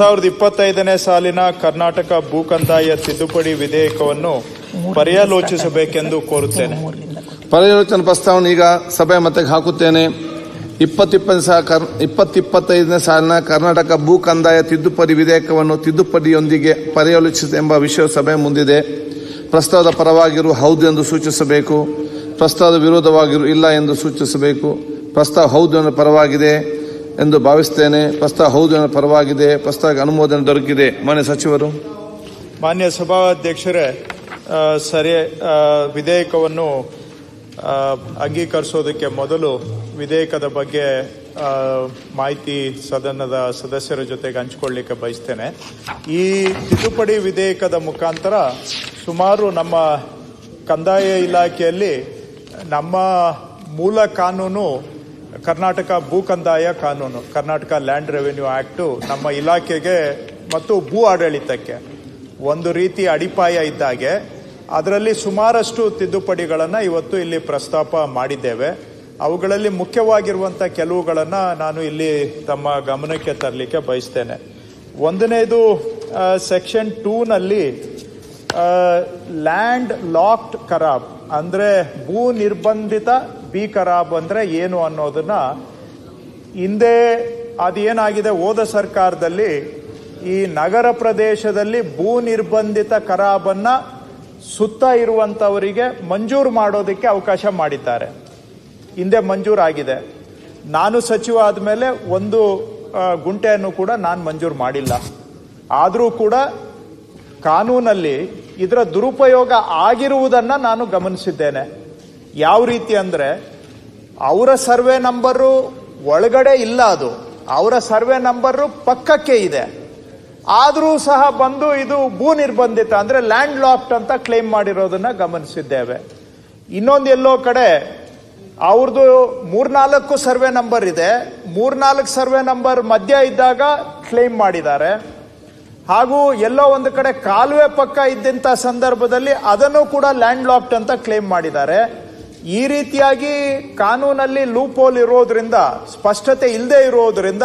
ಸಾವಿರದ ಇಪ್ಪತ್ತೈದನೇ ಸಾಲಿನ ಕರ್ನಾಟಕ ಭೂ ಕಂದಾಯ ತಿದ್ದುಪಡಿ ವಿಧೇಯಕವನ್ನು ಪರ್ಯಾಲೋಚಿಸಬೇಕೆಂದು ಕೋರುತ್ತೇನೆ. ಪರ್ಯಾಲೋಚನೆ ಪ್ರಸ್ತಾವನೆ ಈಗ ಸಭೆ ಮತ್ತೆ ಹಾಕುತ್ತೇನೆ. ಇಪ್ಪತ್ತಿಪ್ಪತ್ತು ಸಾ ಕರ್, ಇಪ್ಪತ್ತಿಪ್ಪತ್ತೈದನೇ ಸಾಲಿನ ಕರ್ನಾಟಕ ಭೂ ಕಂದಾಯ ತಿದ್ದುಪಡಿ ವಿಧೇಯಕವನ್ನು ತಿದ್ದುಪಡಿಯೊಂದಿಗೆ ಪರ್ಯಾಲೋಚಿಸಿದೆ ಎಂಬ ವಿಷಯ ಸಭೆ ಮುಂದಿದೆ. ಪ್ರಸ್ತಾವದ ಪರವಾಗಿರು ಹೌದು ಎಂದು ಸೂಚಿಸಬೇಕು. ಪ್ರಸ್ತಾವದ ವಿರೋಧವಾಗಿರು ಇಲ್ಲ ಎಂದು ಸೂಚಿಸಬೇಕು. ಪ್ರಸ್ತಾವ ಹೌದು ಎಂದು ಪರವಾಗಿದೆ. ಎಂದು ಭಾವಿಸ್ತೇನೆ. ಪ್ರಸ್ತಾವ ಹೌದು ಪರವಾಗಿದೆ. ಪ್ರಸ್ತಾವ ಅನುಮೋದನೆ ದೊರಕಿದೆ. ಮಾನ್ಯ ಸಚಿವರು. ಮಾನ್ಯ ಸಭಾಧ್ಯಕ್ಷರೇ ಸರಿ ವಿಧೇಯಕವನ್ನು ಅಂಗೀಕರಿಸೋದಕ್ಕೆ ಮೊದಲು ವಿಧೇಯಕದ ಬಗ್ಗೆ ಮಾಹಿತಿ ಸದನದ ಸದಸ್ಯರ ಜೊತೆಗೆ ಹಂಚಿಕೊಳ್ಳಿಕ್ಕೆ ಬಯಸ್ತೇನೆ. ಈ ತಿದ್ದುಪಡಿ ವಿಧೇಯಕದ ಮುಖಾಂತರ ಸುಮಾರು ನಮ್ಮ ಕಂದಾಯ ಇಲಾಖೆಯಲ್ಲಿ ನಮ್ಮ ಮೂಲ ಕಾನೂನು ಕರ್ನಾಟಕ ಭೂ ಕಂದಾಯ ಕಾನೂನು, ಕರ್ನಾಟಕ ಲ್ಯಾಂಡ್ ರೆವೆನ್ಯೂ ಆ್ಯಕ್ಟು ನಮ್ಮ ಇಲಾಖೆಗೆ ಮತ್ತು ಭೂ ಆಡಳಿತಕ್ಕೆ ಒಂದು ರೀತಿ ಅಡಿಪಾಯ ಇದ್ದಾಗೆ, ಅದರಲ್ಲಿ ಸುಮಾರಷ್ಟು ತಿದ್ದುಪಡಿಗಳನ್ನು ಇವತ್ತು ಇಲ್ಲಿ ಪ್ರಸ್ತಾಪ ಮಾಡಿದ್ದೇವೆ. ಅವುಗಳಲ್ಲಿ ಮುಖ್ಯವಾಗಿರುವಂಥ ಕೆಲವುಗಳನ್ನು ನಾನು ಇಲ್ಲಿ ತಮ್ಮ ಗಮನಕ್ಕೆ ತರಲಿಕ್ಕೆ ಬಯಸ್ತೇನೆ. ಒಂದನೇದು ಸೆಕ್ಷನ್ ಟೂನಲ್ಲಿ ಲ್ಯಾಂಡ್ ಲಾಕ್ಡ್ ಕರಾಬ್ ಅಂದರೆ ಭೂ ನಿರ್ಬಂಧಿತ ಬಿ ಅಂದ್ರೆ ಏನು ಅನ್ನೋದನ್ನ ಹಿಂದೆ ಅದೇನಾಗಿದೆ, ಹೋದ ಸರ್ಕಾರದಲ್ಲಿ ಈ ನಗರ ಪ್ರದೇಶದಲ್ಲಿ ಭೂ ನಿರ್ಬಂಧಿತ ಕರಾಬನ್ನ ಸುತ್ತ ಇರುವಂತವರಿಗೆ ಮಂಜೂರು ಮಾಡೋದಕ್ಕೆ ಅವಕಾಶ ಮಾಡಿದ್ದಾರೆ. ಹಿಂದೆ ಮಂಜೂರಾಗಿದೆ. ನಾನು ಸಚಿವ ಆದಮೇಲೆ ಒಂದು ಗುಂಟೆಯನ್ನು ಕೂಡ ನಾನು ಮಂಜೂರು ಮಾಡಿಲ್ಲ. ಆದರೂ ಕೂಡ ಕಾನೂನಲ್ಲಿ ಇದರ ದುರುಪಯೋಗ ಆಗಿರುವುದನ್ನ ನಾನು ಗಮನಿಸಿದ್ದೇನೆ. ಯಾವ ರೀತಿ ಅಂದ್ರೆ ಅವರ ಸರ್ವೆ ನಂಬರು ಒಳಗಡೆ ಇಲ್ಲ ಅದು. ಅವರ ಸರ್ವೆ ನಂಬರು ಪಕ್ಕಕ್ಕೆ ಇದೆ. ಆದರೂ ಸಹ ಬಂದು ಇದು ಭೂ ನಿರ್ಬಂಧಿತ ಅಂದ್ರೆ ಲ್ಯಾಂಡ್ ಲಾಕ್ಟ್ ಅಂತ ಕ್ಲೇಮ್ ಮಾಡಿರೋದನ್ನ ಗಮನಿಸಿದ್ದೇವೆ. ಇನ್ನೊಂದು ಎಲ್ಲೋ ಕಡೆ ಅವ್ರದ್ದು ಮೂರ್ನಾಲ್ಕು ಸರ್ವೆ ನಂಬರ್ ಇದೆ. ಮೂರ್ನಾಲ್ಕು ಸರ್ವೆ ನಂಬರ್ ಮಧ್ಯ ಇದ್ದಾಗ ಕ್ಲೇಮ್ ಮಾಡಿದ್ದಾರೆ. ಹಾಗೂ ಎಲ್ಲೋ ಒಂದು ಕಡೆ ಕಾಲುವೆ ಪಕ್ಕ ಇದ್ದಂತ ಸಂದರ್ಭದಲ್ಲಿ ಅದನ್ನು ಕೂಡ ಲ್ಯಾಂಡ್ ಲಾಕ್ಡ್ ಅಂತ ಕ್ಲೇಮ್ ಮಾಡಿದ್ದಾರೆ. ಈ ರೀತಿಯಾಗಿ ಕಾನೂನಲ್ಲಿ ಲೂಪ್ ಹೋಲ್ ಇರೋದ್ರಿಂದ, ಸ್ಪಷ್ಟತೆ ಇಲ್ಲದೆ ಇರೋದ್ರಿಂದ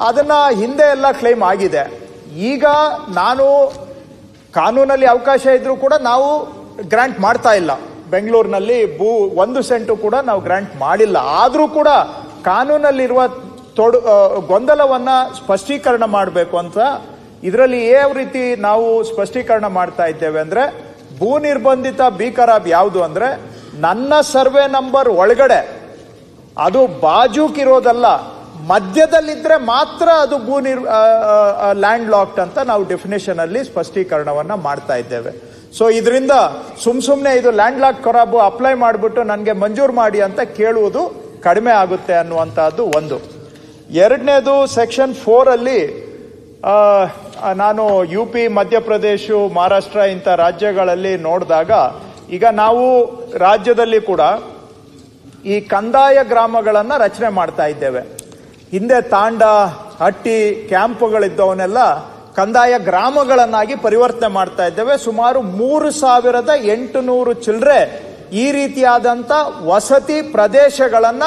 ಅದನ್ನ ಹಿಂದೆ ಎಲ್ಲ ಕ್ಲೈಮ್ ಆಗಿದೆ. ಈಗ ನಾನು ಕಾನೂನಲ್ಲಿ ಅವಕಾಶ ಇದ್ರೂ ಕೂಡ ನಾವು ಗ್ರ್ಯಾಂಟ್ ಮಾಡ್ತಾ ಇಲ್ಲ. ಬೆಂಗಳೂರಿನಲ್ಲಿ ಭೂ ಒಂದು ಸೆಂಟು ಕೂಡ ನಾವು ಗ್ರ್ಯಾಂಟ್ ಮಾಡಿಲ್ಲ. ಆದರೂ ಕೂಡ ಕಾನೂನಲ್ಲಿರುವ ತೊಡು ಗೊಂದಲವನ್ನು ಸ್ಪಷ್ಟೀಕರಣ ಮಾಡಬೇಕು ಅಂತ ಇದರಲ್ಲಿ ಯಾವ ರೀತಿ ನಾವು ಸ್ಪಷ್ಟೀಕರಣ ಮಾಡ್ತಾ ಇದ್ದೇವೆ ಅಂದ್ರೆ ಭೂ ನಿರ್ಬಂಧಿತ ಬಿ ಯಾವುದು ಅಂದ್ರೆ ನನ್ನ ಸರ್ವೆ ನಂಬರ್ ಒಳಗಡೆ ಅದು ಬಾಜೂಕಿರೋದಲ್ಲ ಮಧ್ಯದಲ್ಲಿದ್ದರೆ ಮಾತ್ರ ಅದು ಭೂ ನಿರ್ ಲ್ಯಾಂಡ್ ಲಾಕ್ಡ್ ಅಂತ ನಾವು ಡೆಫಿನೇಷನ್ ಅಲ್ಲಿ ಸ್ಪಷ್ಟೀಕರಣವನ್ನ ಮಾಡ್ತಾ ಇದ್ದೇವೆ. ಸೊ ಇದರಿಂದ ಸುಮ್ ಸುಮ್ಮನೆ ಇದು ಲ್ಯಾಂಡ್ ಲಾಕ್ ಕೊರಾಬು ಅಪ್ಲೈ ಮಾಡಿಬಿಟ್ಟು ನನಗೆ ಮಂಜೂರು ಮಾಡಿ ಅಂತ ಕೇಳುವುದು ಕಡಿಮೆ ಆಗುತ್ತೆ ಅನ್ನುವಂಥದ್ದು ಒಂದು. ಎರಡನೇದು ಸೆಕ್ಷನ್ ಫೋರ್ ಅಲ್ಲಿ ನಾನು ಯು ಪಿ, ಮಧ್ಯಪ್ರದೇಶ, ಮಹಾರಾಷ್ಟ್ರ ಇಂಥ ರಾಜ್ಯಗಳಲ್ಲಿ ನೋಡಿದಾಗ ಈಗ ನಾವು ರಾಜ್ಯದಲ್ಲಿ ಕೂಡ ಈ ಕಂದಾಯ ಗ್ರಾಮಗಳನ್ನು ರಚನೆ ಮಾಡ್ತಾ ಇದ್ದೇವೆ. ಹಿಂದೆ ತಾಂಡ, ಹಟ್ಟಿ, ಕ್ಯಾಂಪ್ಗಳಿದ್ದವನ್ನೆಲ್ಲ ಕಂದಾಯ ಗ್ರಾಮಗಳನ್ನಾಗಿ ಪರಿವರ್ತನೆ ಮಾಡ್ತಾ ಇದ್ದೇವೆ. ಸುಮಾರು ಮೂರು ಸಾವಿರದ ಎಂಟುನೂರು ಚಿಲ್ಲರೆ ಈ ರೀತಿಯಾದಂಥ ವಸತಿ ಪ್ರದೇಶಗಳನ್ನ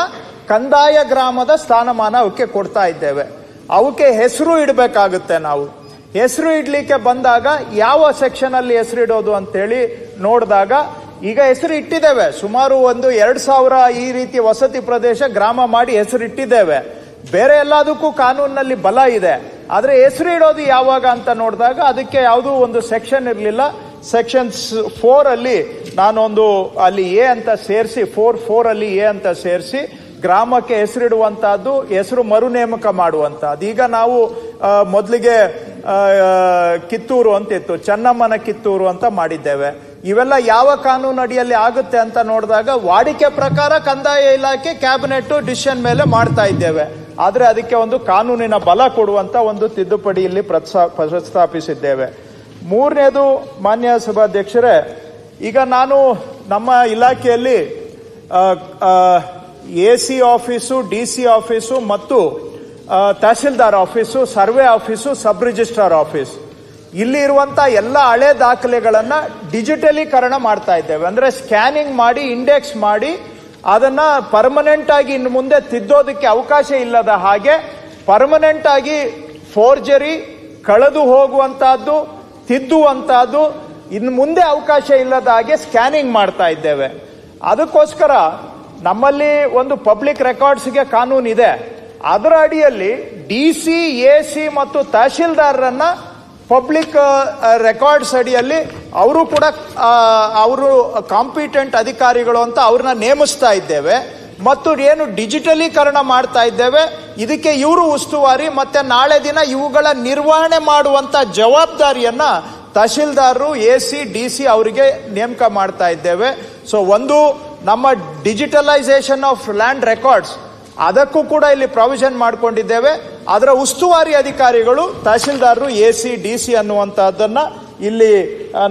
ಕಂದಾಯ ಗ್ರಾಮದ ಸ್ಥಾನಮಾನ ಅವಕ್ಕೆ ಕೊಡ್ತಾ ಇದ್ದೇವೆ. ಅವಕ್ಕೆ ಹೆಸರು ಇಡಬೇಕಾಗುತ್ತೆ ನಾವು. ಹೆಸರು ಇಡ್ಲಿಕ್ಕೆ ಬಂದಾಗ ಯಾವ ಸೆಕ್ಷನ್ ಅಲ್ಲಿ ಹೆಸರು ಇಡೋದು ಅಂತೇಳಿ ನೋಡಿದಾಗ ಈಗ ಹೆಸರು ಇಟ್ಟಿದ್ದೇವೆ. ಸುಮಾರು ಒಂದು ಎರಡ್ ಸಾವಿರ ಈ ರೀತಿ ವಸತಿ ಪ್ರದೇಶ ಗ್ರಾಮ ಮಾಡಿ ಹೆಸರು ಇಟ್ಟಿದ್ದೇವೆ. ಬೇರೆ ಎಲ್ಲದಕ್ಕೂ ಕಾನೂನಿನಲ್ಲಿ ಬಲ ಇದೆ. ಆದ್ರೆ ಹೆಸರು ಇಡೋದು ಯಾವಾಗ ಅಂತ ನೋಡಿದಾಗ ಅದಕ್ಕೆ ಯಾವುದೂ ಒಂದು ಸೆಕ್ಷನ್ ಇರಲಿಲ್ಲ. ಸೆಕ್ಷನ್ ಫೋರ್ ಅಲ್ಲಿ ನಾನೊಂದು ಅಲ್ಲಿ ಎ ಅಂತ ಸೇರಿಸಿ ಫೋರ್ ಫೋರ್ ಅಲ್ಲಿ ಎ ಅಂತ ಸೇರಿಸಿ ಗ್ರಾಮಕ್ಕೆ ಹೆಸರಿಡುವಂತಹದ್ದು ಹೆಸರು ಮರು ನೇಮಕ ಮಾಡುವಂತಹದ್ದು. ಈಗ ನಾವು ಮೊದಲಿಗೆ ಕಿತ್ತೂರು ಅಂತ ಇತ್ತು ಚೆನ್ನಮ್ಮನ ಕಿತ್ತೂರು ಅಂತ ಮಾಡಿದ್ದೇವೆ. ಇವೆಲ್ಲ ಯಾವ ಕಾನೂನು ಅಡಿಯಲ್ಲಿ ಆಗುತ್ತೆ ಅಂತ ನೋಡಿದಾಗ ವಾಡಿಕೆ ಪ್ರಕಾರ ಕಂದಾಯ ಇಲಾಖೆ ಕ್ಯಾಬಿನೆಟ್ ಡಿಸಿಷನ್ ಮೇಲೆ ಮಾಡ್ತಾ ಇದ್ದೇವೆ. ಆದರೆ ಅದಕ್ಕೆ ಒಂದು ಕಾನೂನಿನ ಬಲ ಕೊಡುವಂತ ಒಂದು ತಿದ್ದುಪಡಿ ಇಲ್ಲಿ ಪ್ರಸ್ತಾ- ಪ್ರಸ್ತಾಪಿಸಿದ್ದೇವೆ. ಮೂರನೇದು ಮಾನ್ಯ ಸಭಾಧ್ಯಕ್ಷರೇ, ಈಗ ನಾನು ನಮ್ಮ ಇಲಾಖೆಯಲ್ಲಿ A C office, D C office ಮತ್ತು tahsildar office, survey office, sub registrar office. ಇಲ್ಲಿ ಇರುವಂತ ಎಲ್ಲ ಹಳೆ ದಾಖಲೆಗಳನ್ನ ಡಿಜಿಟಲೀಕರಣ ಮಾಡ್ತಾ ಇದ್ದೇವೆ. ಅಂದ್ರೆ ಸ್ಕ್ಯಾನಿಂಗ್ ಮಾಡಿ, ಇಂಡೆಕ್ಸ್ ಮಾಡಿ, ಅದನ್ನ ಪರ್ಮನೆಂಟ್ ಆಗಿ ಇನ್ನು ಮುಂದೆ ತಿದ್ದೋದಕ್ಕೆ ಅವಕಾಶ ಇಲ್ಲದ ಹಾಗೆ ಪರ್ಮನೆಂಟ್ ಆಗಿ ಫೋರ್ಜರಿ ಕಳೆದು ಹೋಗುವಂತಹದ್ದು, ತಿದ್ದುವಂತಹದ್ದು, ಇನ್ನು ಮುಂದೆ ಅವಕಾಶ ಇಲ್ಲದ ಹಾಗೆ ಸ್ಕ್ಯಾನಿಂಗ್ ಮಾಡ್ತಾ ಇದ್ದೇವೆ. ಅದಕ್ಕೋಸ್ಕರ ನಮ್ಮಲ್ಲಿ ಒಂದು ಪಬ್ಲಿಕ್ ರೆಕಾರ್ಡ್ಸ್ಗೆ ಕಾನೂನು ಇದೆ ಅದರ ಅಡಿಯಲ್ಲಿ ಡಿ ಸಿ, ಎ ಸಿ ಮತ್ತು ತಹಶೀಲ್ದಾರರನ್ನ ಪಬ್ಲಿಕ್ ರೆಕಾರ್ಡ್ಸ್ ಅಡಿಯಲ್ಲಿ ಅವರು ಕೂಡ ಅವರು ಕಾಂಪಿಟೆಂಟ್ ಅಧಿಕಾರಿಗಳು ಅಂತ ಅವ್ರನ್ನ ನೇಮಿಸ್ತಾ ಇದ್ದೇವೆ. ಮತ್ತು ಏನು ಡಿಜಿಟಲೀಕರಣ ಮಾಡ್ತಾ ಇದ್ದೇವೆ. ಇದಕ್ಕೆ ಇವರು ಉಸ್ತುವಾರಿ, ಮತ್ತೆ ನಾಳೆ ದಿನ ಇವುಗಳ ನಿರ್ವಹಣೆ ಮಾಡುವಂತ ಜವಾಬ್ದಾರಿಯನ್ನ ತಹಶೀಲ್ದಾರರು, ಎ ಸಿ, ಡಿ ಸಿ ಅವರಿಗೆ ನೇಮಕ ಮಾಡ್ತಾ ಇದ್ದೇವೆ. ಸೊ ಒಂದು ನಮ್ಮ ಡಿಜಿಟಲೈಸೇಷನ್ ಆಫ್ ಲ್ಯಾಂಡ್ ರೆಕಾರ್ಡ್ಸ್ ಅದಕ್ಕೂ ಕೂಡ ಇಲ್ಲಿ ಪ್ರಾವಿಷನ್ ಮಾಡಿಕೊಂಡಿದ್ದೇವೆ. ಅದರ ಉಸ್ತುವಾರಿ ಅಧಿಕಾರಿಗಳು, ತಹಶೀಲ್ದಾರರು, ಎ ಸಿ, ಡಿ ಸಿ ಇಲ್ಲಿ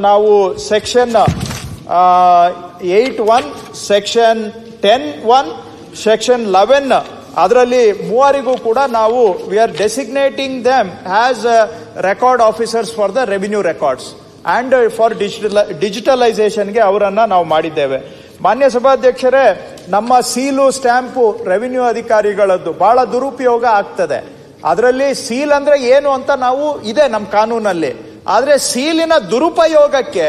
ನಾವು section eight one section ten one section eleven ಅದರಲ್ಲಿ ಮೂವರಿಗೂ ಕೂಡ ನಾವು we are designating them has record officers for the revenue records and for digital ಡಿಜಿಟಲೈಸೇಷನ್ಗೆ ಅವರನ್ನು ನಾವು ಮಾಡಿದ್ದೇವೆ. ಮಾನ್ಯ ಸಭಾಧ್ಯಕ್ಷರೇ, ನಮ್ಮ ಸೀಲು ಸ್ಟ್ಯಾಂಪು ರೆವಿನ್ಯೂ ಅಧಿಕಾರಿಗಳದ್ದು ಬಹಳ ದುರುಪಯೋಗ ಆಗ್ತದೆ. ಅದರಲ್ಲಿ ಸೀಲ್ ಅಂದ್ರೆ ಏನು ಅಂತ ನಾವು ಇದೆ ನಮ್ಮ ಕಾನೂನಲ್ಲಿ. ಆದ್ರೆ ಸೀಲಿನ ದುರುಪಯೋಗಕ್ಕೆ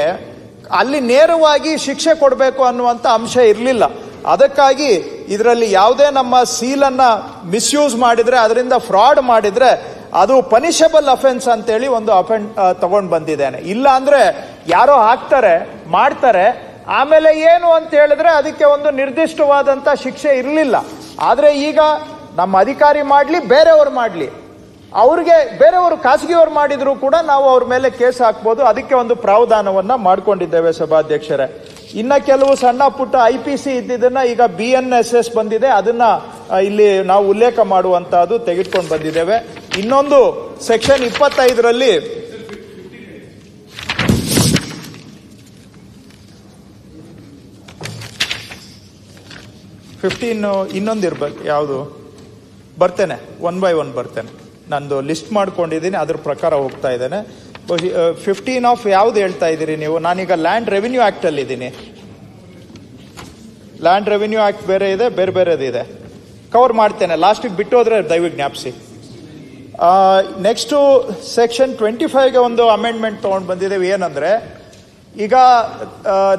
ಅಲ್ಲಿ ನೇರವಾಗಿ ಶಿಕ್ಷೆ ಕೊಡಬೇಕು ಅನ್ನುವಂತ ಅಂಶ ಇರಲಿಲ್ಲ. ಅದಕ್ಕಾಗಿ ಇದರಲ್ಲಿ ಯಾವುದೇ ನಮ್ಮ ಸೀಲನ್ನು ಮಿಸ್ಯೂಸ್ ಮಾಡಿದ್ರೆ, ಅದರಿಂದ ಫ್ರಾಡ್ ಮಾಡಿದ್ರೆ ಅದು ಪನಿಷಬಲ್ ಅಫೆನ್ಸ್ ಅಂತೇಳಿ ಒಂದು ಅಫೆನ್ ತಗೊಂಡು ಬಂದಿದ್ದೇನೆ. ಇಲ್ಲ ಅಂದ್ರೆ ಯಾರೋ ಹಾಕ್ತಾರೆ, ಮಾಡ್ತಾರೆ ಆಮೇಲೆ ಏನು ಅಂತ ಹೇಳಿದ್ರೆ ಅದಕ್ಕೆ ಒಂದು ನಿರ್ದಿಷ್ಟವಾದಂತ ಶಿಕ್ಷೆ ಇರಲಿಲ್ಲ. ಆದ್ರೆ ಈಗ ನಮ್ಮ ಅಧಿಕಾರಿ ಮಾಡ್ಲಿ, ಬೇರೆಯವರು ಮಾಡ್ಲಿ. ಅವ್ರಿಗೆ ಬೇರೆಯವರು ಖಾಸಗಿಯವರು ಮಾಡಿದ್ರು ಕೂಡ ನಾವು ಅವ್ರ ಮೇಲೆ ಕೇಸ್ ಹಾಕ್ಬೋದು. ಅದಕ್ಕೆ ಒಂದು ಪ್ರಾವಧಾನವನ್ನ ಮಾಡ್ಕೊಂಡಿದ್ದೇವೆ ಸಭಾಧ್ಯಕ್ಷರೇ. ಇನ್ನ ಕೆಲವು ಸಣ್ಣ ಪುಟ್ಟ ಐ ಪಿ ಸಿ ಇದ್ದಿದ್ದನ್ನ ಈಗ ಬಿ ಎನ್ ಎಸ್ ಎಸ್ ಬಂದಿದೆ. ಅದನ್ನ ಇಲ್ಲಿ ನಾವು ಉಲ್ಲೇಖ ಮಾಡುವಂತಹದ್ದು ತೆಗೆದುಕೊಂಡು ಬಂದಿದ್ದೇವೆ. ಇನ್ನೊಂದು ಸೆಕ್ಷನ್ ಇಪ್ಪತ್ತೈದರಲ್ಲಿ ಫಿಫ್ಟೀನ್ ಇನ್ನೊಂದು ಇರ್ಬೇಕು ಯಾವುದು? ಬರ್ತೇನೆ. ಒನ್ ಬೈ ಒನ್ ಬರ್ತೇನೆ. ನಂದು ಲಿಸ್ಟ್ ಮಾಡ್ಕೊಂಡಿದ್ದೀನಿ, ಅದ್ರ ಪ್ರಕಾರ ಹೋಗ್ತಾ ಇದ್ದೇನೆ. ಫಿಫ್ಟೀನ್ ಆಫ್ ಯಾವ್ದು ಹೇಳ್ತಾ ಇದ್ದೀರಿ ನೀವು? ನಾನೀಗ ಲ್ಯಾಂಡ್ ರೆವಿನ್ಯೂ ಅಲ್ಲಿ ಇದ್ದೀನಿ. ಲ್ಯಾಂಡ್ ರೆವಿನ್ಯೂ ಆಕ್ಟ್ ಬೇರೆ ಇದೆ, ಬೇರೆ ಬೇರೆದು ಇದೆ. ಕವರ್ ಮಾಡ್ತೇನೆ. ಲಾಸ್ಟಿಗೆ ಬಿಟ್ಟು ಹೋದ್ರೆ ದಯವಿಟ್ಟು ಜ್ಞಾಪಿಸಿ. ನೆಕ್ಸ್ಟು ಸೆಕ್ಷನ್ ಟ್ವೆಂಟಿ ಫೈವ್ಗೆ ಒಂದು ಅಮೆಂಡ್ಮೆಂಟ್ ತೊಗೊಂಡು ಬಂದಿದ್ದೇವೆ ಏನಂದ್ರೆ, ಈಗ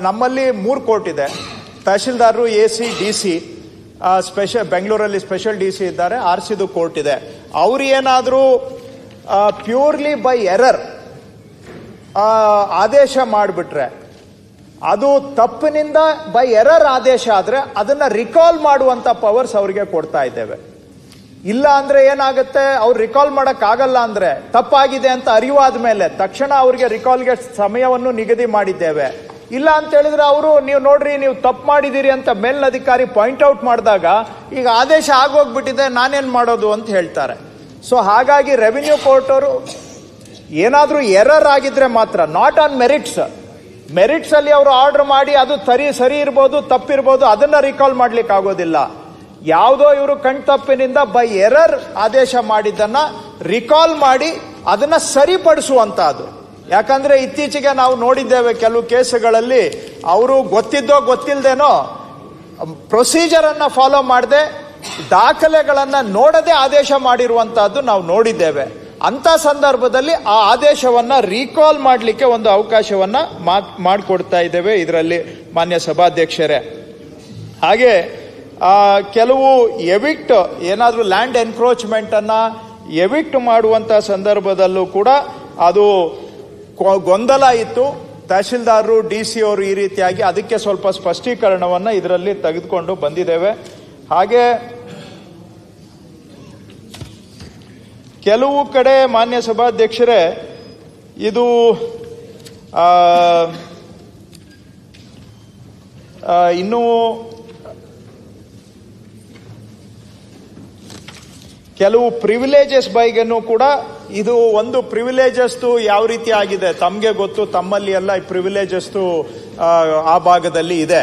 ನಮ್ಮಲ್ಲಿ ಮೂರು ಕೋರ್ಟ್ ಇದೆ. ತಹಶೀಲ್ದಾರರು A C, D C special ಬೆಂಗಳೂರಲ್ಲಿ ಸ್ಪೆಷಲ್ ಡಿ ಸಿ ಇದ್ದಾರೆ, ಆರ್ ಸಿದು ಕೋರ್ಟ್ ಇದೆ. ಅವ್ರು ಏನಾದರೂ ಪ್ಯೂರ್ಲಿ ಬೈ ಎರರ್ ಆದೇಶ ಮಾಡಿಬಿಟ್ರೆ, ಅದು ತಪ್ಪಿನಿಂದ ಬೈ ಎರರ್ ಆದೇಶ ಆದರೆ ಅದನ್ನ ರಿಕಾಲ್ ಮಾಡುವಂತ ಪವರ್ಸ್ ಅವರಿಗೆ ಕೊಡ್ತಾ ಇದ್ದೇವೆ. ಇಲ್ಲ ಅಂದ್ರೆ ಏನಾಗುತ್ತೆ, ಅವ್ರು ರಿಕಾಲ್ ಮಾಡೋಕ್ಕಾಗಲ್ಲ ಅಂದ್ರೆ ತಪ್ಪಾಗಿದೆ ಅಂತ ಅರಿವಾದ ಮೇಲೆ ತಕ್ಷಣ ಅವರಿಗೆ ರಿಕಾಲ್ಗೆ ಸಮಯವನ್ನು ನಿಗದಿ ಮಾಡಿದ್ದೇವೆ. ಇಲ್ಲ ಅಂತ ಹೇಳಿದ್ರೆ ಅವರು, ನೀವು ನೋಡ್ರಿ, ನೀವು ತಪ್ಪು ಮಾಡಿದ್ದೀರಿ ಅಂತ ಮೇಲಧಿಕಾರಿ ಪಾಯಿಂಟ್ ಔಟ್ ಮಾಡಿದಾಗ, ಈಗ ಆದೇಶ ಆಗೋಗ್ಬಿಟ್ಟಿದೆ, ನಾನೇನು ಮಾಡೋದು ಅಂತ ಹೇಳ್ತಾರೆ. ಸೊ ಹಾಗಾಗಿ ರೆವಿನ್ಯೂ ಕೋರ್ಟ್ ಅವರು ಏನಾದ್ರೂ ಎರರ್ ಆಗಿದ್ರೆ ಮಾತ್ರ ನಾಟ್ ಆನ್ ಮೆರಿಟ್ಸ್ ಮೆರಿಟ್ಸ್ ಅಲ್ಲಿ ಅವರು ಆರ್ಡರ್ ಮಾಡಿ ಅದು ಸರಿ ಸರಿ ಇರ್ಬೋದು, ತಪ್ಪಿರ್ಬೋದು, ಅದನ್ನ ರಿಕಾಲ್ ಮಾಡ್ಲಿಕ್ಕೆ ಆಗೋದಿಲ್ಲ. ಯಾವುದೋ ಇವರು ಕಣ್ತಪ್ಪಿನಿಂದ ಬೈ ಎರರ್ ಆದೇಶ ಮಾಡಿದ್ದನ್ನ ರಿಕಾಲ್ ಮಾಡಿ ಅದನ್ನ ಸರಿಪಡಿಸುವಂತಹದ್ದು. ಯಾಕಂದ್ರೆ ಇತ್ತೀಚೆಗೆ ನಾವು ನೋಡಿದ್ದೇವೆ ಕೆಲವು ಕೇಸುಗಳಲ್ಲಿ ಅವರು ಗೊತ್ತಿದ್ದೋ ಗೊತ್ತಿಲ್ಲದೇನೋ ಪ್ರೊಸೀಜರ್ ಅನ್ನ ಫಾಲೋ ಮಾಡದೆ ದಾಖಲೆಗಳನ್ನ ನೋಡದೆ ಆದೇಶ ಮಾಡಿರುವಂತಹದ್ದು ನಾವು ನೋಡಿದ್ದೇವೆ. ಅಂತ ಸಂದರ್ಭದಲ್ಲಿ ಆ ಆದೇಶವನ್ನ ರೀಕಾಲ್ ಮಾಡಲಿಕ್ಕೆ ಒಂದು ಅವಕಾಶವನ್ನ ಮಾಡಿಕೊಡ್ತಾ ಇದ್ದೇವೆ ಇದರಲ್ಲಿ ಮಾನ್ಯ ಸಭಾಧ್ಯಕ್ಷರೇ. ಹಾಗೆ ಕೆಲವು ಎವಿಕ್ಟ್, ಏನಾದರೂ ಲ್ಯಾಂಡ್ ಎನ್ಕ್ರೋಚ್ಮೆಂಟನ್ನು ಎವಿಕ್ಟ್ ಮಾಡುವಂಥ ಸಂದರ್ಭದಲ್ಲೂ ಕೂಡ ಅದು ಗೊಂದಲ ಇತ್ತು. ತಹಶೀಲ್ದಾರರು, ಡಿ ಸಿ ಅವರು ಈ ರೀತಿಯಾಗಿ ಅದಕ್ಕೆ ಸ್ವಲ್ಪ ಸ್ಪಷ್ಟೀಕರಣವನ್ನು ಇದರಲ್ಲಿ ತೆಗೆದುಕೊಂಡು ಬಂದಿದ್ದೇವೆ. ಹಾಗೆ ಕೆಲವು ಕಡೆ ಮಾನ್ಯ ಸಭಾಧ್ಯಕ್ಷರೇ, ಇದು ಇನ್ನೂ ಕೆಲವು ಪ್ರಿವಿಲೇಜಸ್ ಬೈಗನ್ನು ಕೂಡ ಇದು ಒಂದು ಪ್ರಿವಿಲೇಜಸ್ತು ಯಾವ ರೀತಿ ಆಗಿದೆ? ತಮಗೆ ಗೊತ್ತು, ತಮ್ಮಲ್ಲಿ ಎಲ್ಲ ಪ್ರಿವಿಲೇಜಸ್ತು ಆ ಭಾಗದಲ್ಲಿ ಇದೆ.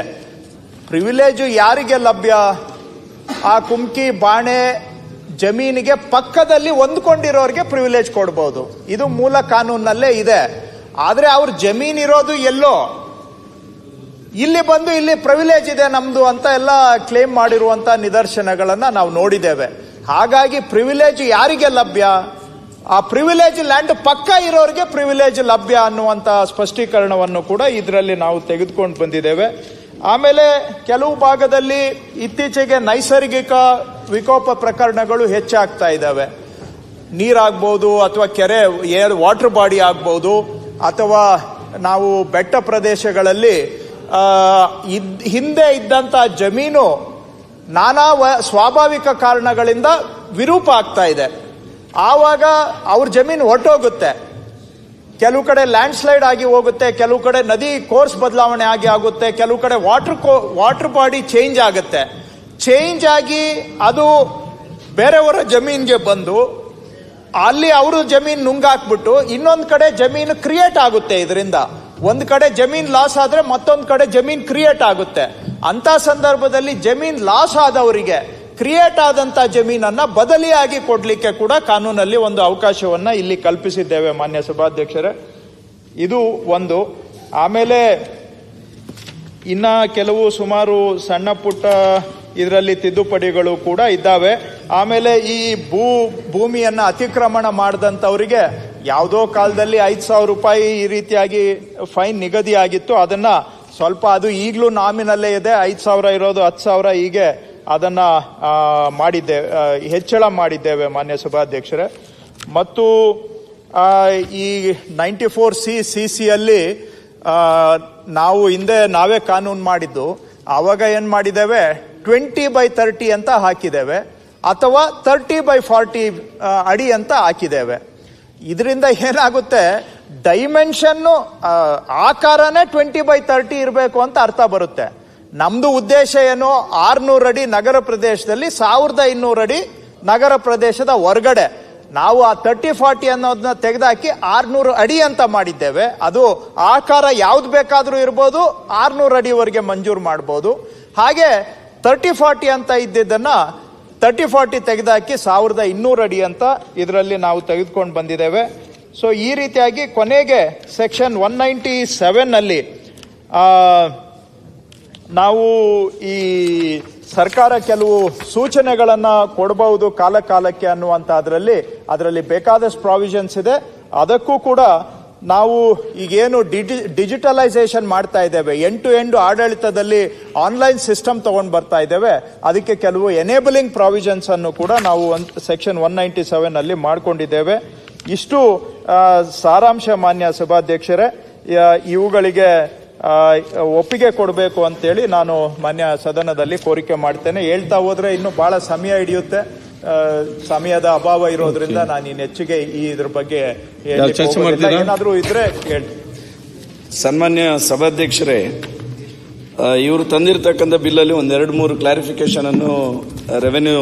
ಪ್ರಿವಿಲೇಜು ಯಾರಿಗೆ ಲಭ್ಯ? ಆ ಕುಮ್ಕಿ ಬಾಣೆ ಜಮೀನಿಗೆ ಪಕ್ಕದಲ್ಲಿ ಹೊಂದ್ಕೊಂಡಿರೋರಿಗೆ ಪ್ರಿವಿಲೇಜ್ ಕೊಡ್ಬೋದು. ಇದು ಮೂಲ ಕಾನೂನಲ್ಲೇ ಇದೆ. ಆದ್ರೆ ಅವ್ರ ಜಮೀನ್ ಇರೋದು ಎಲ್ಲೋ? ಇಲ್ಲಿ ಬಂದು ಇಲ್ಲಿ ಪ್ರಿವಿಲೇಜ್ ಇದೆ ನಮ್ದು ಅಂತ ಎಲ್ಲ ಕ್ಲೇಮ್ ಮಾಡಿರುವಂತ ನಿದರ್ಶನಗಳನ್ನ ನಾವು ನೋಡಿದ್ದೇವೆ. ಹಾಗಾಗಿ ಪ್ರಿವಿಲೇಜ್ ಯಾರಿಗೆ ಲಭ್ಯ? ಆ ಪ್ರಿವಿಲೇಜ್ ಲ್ಯಾಂಡ್ ಪಕ್ಕ ಇರೋರಿಗೆ ಪ್ರಿವಿಲೇಜ್ ಲಭ್ಯ ಅನ್ನುವಂತ ಸ್ಪಷ್ಟೀಕರಣವನ್ನು ಕೂಡ ಇದರಲ್ಲಿ ನಾವು ತೆಗೆದುಕೊಂಡು ಬಂದಿದ್ದೇವೆ. ಆಮೇಲೆ ಕೆಲವು ಭಾಗದಲ್ಲಿ ಇತ್ತೀಚೆಗೆ ನೈಸರ್ಗಿಕ ವಿಕೋಪ ಪ್ರಕರಣಗಳು ಹೆಚ್ಚಾಗ್ತಾ ಇದ್ದಾವೆ. ನೀರಾಗ್ಬೋದು ಅಥವಾ ಕೆರೆ, ಏರ್ ವಾಟರ್ ಬಾಡಿ ಆಗ್ಬೋದು ಅಥವಾ ನಾವು ಬೆಟ್ಟ ಪ್ರದೇಶಗಳಲ್ಲಿ ಹಿಂದೆ ಇದ್ದಂಥ ಜಮೀನು ನಾನಾ ಸ್ವಾಭಾವಿಕ ಕಾರಣಗಳಿಂದ ವಿರೂಪ ಆಗ್ತಾ ಇದೆ. ಆವಾಗ ಅವ್ರ ಜಮೀನು ಹೊರಟೋಗುತ್ತೆ. ಕೆಲವು ಕಡೆ ಲ್ಯಾಂಡ್ ಸ್ಲೈಡ್ ಆಗಿ ಹೋಗುತ್ತೆ, ಕೆಲವು ಕಡೆ ನದಿ ಕೋರ್ಸ್ ಬದಲಾವಣೆ ಆಗಿ ಆಗುತ್ತೆ, ಕೆಲವು ಕಡೆ ವಾಟರ್ ವಾಟರ್ ಬಾಡಿ ಚೇಂಜ್ ಆಗುತ್ತೆ. ಚೇಂಜ್ ಆಗಿ ಅದು ಬೇರೆಯವರ ಜಮೀನ್ಗೆ ಬಂದು, ಅಲ್ಲಿ ಅವರು ಜಮೀನ್ ನುಂಗಾಕ್ಬಿಟ್ಟು ಇನ್ನೊಂದು ಕಡೆ ಜಮೀನು ಕ್ರಿಯೇಟ್ ಆಗುತ್ತೆ ಇದರಿಂದ. ಒಂದು ಕಡೆ ಜಮೀನ್ ಲಾಸ್ ಆದ್ರೆ ಮತ್ತೊಂದು ಕಡೆ ಜಮೀನ್ ಕ್ರಿಯೇಟ್ ಆಗುತ್ತೆ. ಅಂತ ಸಂದರ್ಭದಲ್ಲಿ ಜಮೀನ್ ಲಾಸ್ ಆದವರಿಗೆ ಕ್ರಿಯೇಟ್ ಆದಂತ ಜಮೀನನ್ನ ಬದಲಿಯಾಗಿ ಕೊಡ್ಲಿಕ್ಕೆ ಕೂಡ ಕಾನೂನಲ್ಲಿ ಒಂದು ಅವಕಾಶವನ್ನ ಇಲ್ಲಿ ಕಲ್ಪಿಸಿದ್ದೇವೆ ಮಾನ್ಯ ಸಭಾಧ್ಯಕ್ಷರೇ. ಇದು ಒಂದು. ಆಮೇಲೆ, ಇನ್ನ ಕೆಲವು ಸುಮಾರು ಸಣ್ಣ ಪುಟ್ಟ ಇದರಲ್ಲಿ ತಿದ್ದುಪಡಿಗಳು ಕೂಡ ಇದ್ದಾವೆ. ಆಮೇಲೆ ಈ ಭೂ, ಭೂಮಿಯನ್ನ ಅತಿಕ್ರಮಣ ಮಾಡಿದಂಥವರಿಗೆ ಯಾವುದೋ ಕಾಲದಲ್ಲಿ ಐದು ಸಾವಿರ ರೂಪಾಯಿ ಈ ರೀತಿಯಾಗಿ ಫೈನ್ ನಿಗದಿಯಾಗಿತ್ತು. ಅದನ್ನ ಸ್ವಲ್ಪ ಅದು ಈಗಲೂ ನಾಮಿನಲ್ಲೇ ಇದೆ. ಐದು ಸಾವಿರ ಇರೋದು, ಹತ್ತು ಸಾವಿರ ಹೀಗೆ ಅದನ್ನು ಮಾಡಿದ್ದೆ ಹೆಚ್ಚಳ ಮಾಡಿದ್ದೇವೆ ಮಾನ್ಯ ಸಭಾಧ್ಯಕ್ಷರೇ. ಮತ್ತು ಈ ನೈಂಟಿ ಫೋರ್ ಸಿ ಸಿ ಸಿಯಲ್ಲಿ ನಾವು ಹಿಂದೆ ನಾವೇ ಕಾನೂನು ಮಾಡಿದ್ದು. ಆವಾಗ ಏನು ಮಾಡಿದ್ದೇವೆ? ಟ್ವೆಂಟಿ ಬೈ ತರ್ಟಿ ಅಂತ ಹಾಕಿದ್ದೇವೆ. ಅಥವಾ ತರ್ಟಿ ಬೈ ಫಾರ್ಟಿ ಅಡಿ ಅಂತ ಹಾಕಿದ್ದೇವೆ. ಇದರಿಂದ ಏನಾಗುತ್ತೆ? ಡೈಮೆನ್ಷನ್ನು ಆಕಾರನೇ ಟ್ವೆಂಟಿ ಬೈ ತರ್ಟಿ ಇರಬೇಕು ಅಂತ ಅರ್ಥ ಬರುತ್ತೆ. ನಮ್ಮದು ಉದ್ದೇಶ ಏನು? ಆರ್ನೂರು ಅಡಿ ನಗರ ಪ್ರದೇಶದಲ್ಲಿ ಸಾವಿರದ ಇನ್ನೂರು ಅಡಿ ನಗರ ಪ್ರದೇಶದ ಹೊರಗಡೆ. ನಾವು ಆ ತರ್ಟಿ ಫಾರ್ಟಿ ಅನ್ನೋದನ್ನ ತೆಗೆದಾಕಿ ಆರ್ನೂರು ಅಡಿ ಅಂತ ಮಾಡಿದ್ದೇವೆ. ಅದು ಆಕಾರ ಯಾವ್ದು ಬೇಕಾದರೂ ಇರ್ಬೋದು, ಆರ್ನೂರು ಅಡಿವರೆಗೆ ಮಂಜೂರು ಮಾಡ್ಬೋದು. ಹಾಗೆ ತರ್ಟಿ ಫಾರ್ಟಿ ಅಂತ ಇದ್ದಿದ್ದನ್ನ ತರ್ಟಿ ಫಾರ್ಟಿ ತೆಗೆದಾಕಿ ಸಾವಿರದ ಇನ್ನೂರು ಅಡಿ ಅಂತ ಇದರಲ್ಲಿ ನಾವು ತೆಗೆದುಕೊಂಡು ಬಂದಿದ್ದೇವೆ. ಸೊ ಈ ರೀತಿಯಾಗಿ ಕೊನೆಗೆ ಸೆಕ್ಷನ್ ಒನ್ ನೈಂಟಿ ಸೆವೆನ್ನಲ್ಲಿ ನಾವು ಈ ಸರ್ಕಾರ ಕೆಲವು ಸೂಚನೆಗಳನ್ನು ಕೊಡಬಹುದು ಕಾಲ ಕಾಲಕ್ಕೆ ಅನ್ನುವಂತ ಅದರಲ್ಲಿ ಅದರಲ್ಲಿ ಬೇಕಾದಷ್ಟು ಪ್ರಾವಿಷನ್ಸ್ ಇದೆ. ಅದಕ್ಕೂ ಕೂಡ ನಾವು ಈಗೇನು ಡಿಜಿ ಡಿಜಿಟಲೈಸೇಷನ್ ಮಾಡ್ತಾ ಇದ್ದೇವೆ. ಎಂಡ್ ಟು ಎಂಡ್ ಆಡಳಿತದಲ್ಲಿ ಆನ್ಲೈನ್ ಸಿಸ್ಟಮ್ ತಗೊಂಡು ಬರ್ತಾ ಇದ್ದೇವೆ. ಅದಕ್ಕೆ ಕೆಲವು ಎನೇಬಲಿಂಗ್ ಪ್ರಾವಿಷನ್ಸ್ ಅನ್ನು ಕೂಡ ನಾವು ಒಂದು ಸೆಕ್ಷನ್ ಒನ್ ನೈಂಟಿ ಸೆವೆನ್ ಅಲ್ಲಿ ಮಾಡ್ಕೊಂಡಿದ್ದೇವೆ. ಇಷ್ಟು ಸಾರಾಂಶ ಮಾನ್ಯ ಸಭಾಧ್ಯಕ್ಷರೇ ಇವುಗಳಿಗೆ ಒಪ್ಪಿಗೆ ಕೊಡಬೇಕು ಅಂತೇಳಿ ನಾನು ಮಾನ್ಯ ಸದನದಲ್ಲಿ ಕೋರಿಕೆ ಮಾಡ್ತೇನೆ. ಹೇಳ್ತಾ ಹೋದ್ರೆ ಇನ್ನು ಬಹಳ ಸಮಯ ಹಿಡಿಯುತ್ತೆ. ಸಮಯದ ಅಭಾವ ಇರೋದ್ರಿಂದ ನಾನು ಇನ್ನು ಹೆಚ್ಚಿಗೆ ಈ ಇದ್ರ ಬಗ್ಗೆ ಏನಾದರೂ ಇದ್ರೆ ಹೇಳಿ. ಸನ್ಮಾನ್ಯ ಸಭಾಧ್ಯಕ್ಷರೇ ಇವರು ತಂದಿರತಕ್ಕಂಥ ಬಿಲ್ಲಲ್ಲಿ ಒಂದೆರಡು ಮೂರು ಕ್ಲಾರಿಫಿಕೇಶನ್ ಅನ್ನು ರೆವೆನ್ಯೂ